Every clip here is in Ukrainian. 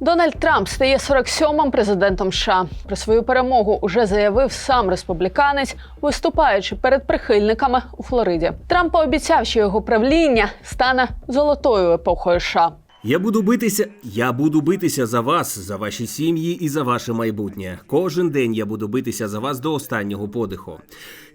Дональд Трамп стає 47-м президентом США. Про свою перемогу уже заявив сам республіканець, виступаючи перед прихильниками у Флориді. Трамп пообіцяв, що його правління стане золотою епохою США. Я буду битися. Я буду битися за вас, за ваші сім'ї і за ваше майбутнє. Кожен день я буду битися за вас до останнього подиху.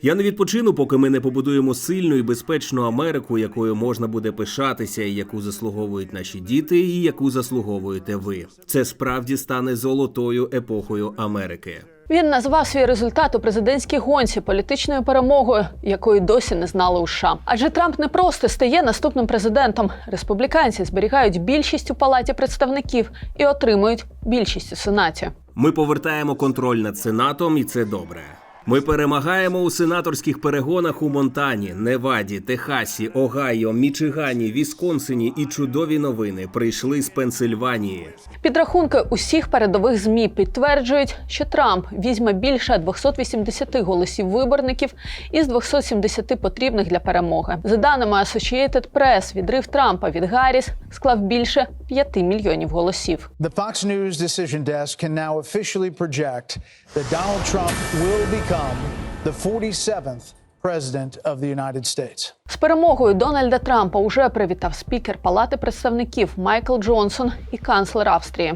Я не відпочину, поки ми не побудуємо сильну і безпечну Америку, якою можна буде пишатися, і яку заслуговують наші діти, і яку заслуговуєте ви. Це справді стане золотою епохою Америки. Він назвав свій результат у президентській гонці політичною перемогою, якої досі не знали у США. Адже Трамп не просто стає наступним президентом. Республіканці зберігають більшість у палаті представників і отримують більшість у сенаті. Ми повертаємо контроль над сенатом, і це добре. Ми перемагаємо у сенаторських перегонах у Монтані, Неваді, Техасі, Огайо, Мічигані, Вісконсині і чудові новини прийшли з Пенсильванії. Підрахунки усіх передових змі підтверджують, що Трамп візьме більше 280 голосів виборників із 270 потрібних для перемоги. За даними Associated Press, відрив Трампа від Гарріс склав більше 5 мільйонів голосів. The Fox News decision desk can now officially project that Donald Trump will become the 47th president of the United States. З перемогою Дональда Трампа уже привітав спікер Палати представників Майкл Джонсон і канцлер Австрії.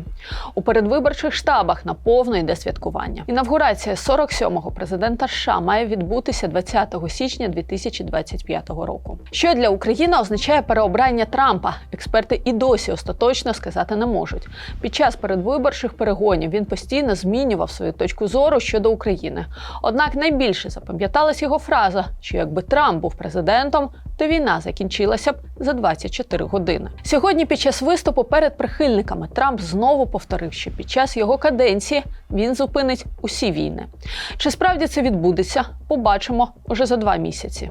У передвиборчих штабах наповно йде святкування. Інавгурація 47-го президента США має відбутися 20 січня 2025 року. Що для України означає переобрання Трампа? Експерти і досі остаточно сказати не можуть. Під час передвиборчих перегонів він постійно змінював свою точку зору щодо України. Однак найбільше запам'яталась його фраза, що якби Трамп був президентом, то війна закінчилася б за 24 години. Сьогодні, під час виступу перед прихильниками, Трамп знову повторив, що під час його каденції він зупинить усі війни. Чи справді це відбудеться? Побачимо уже за два місяці.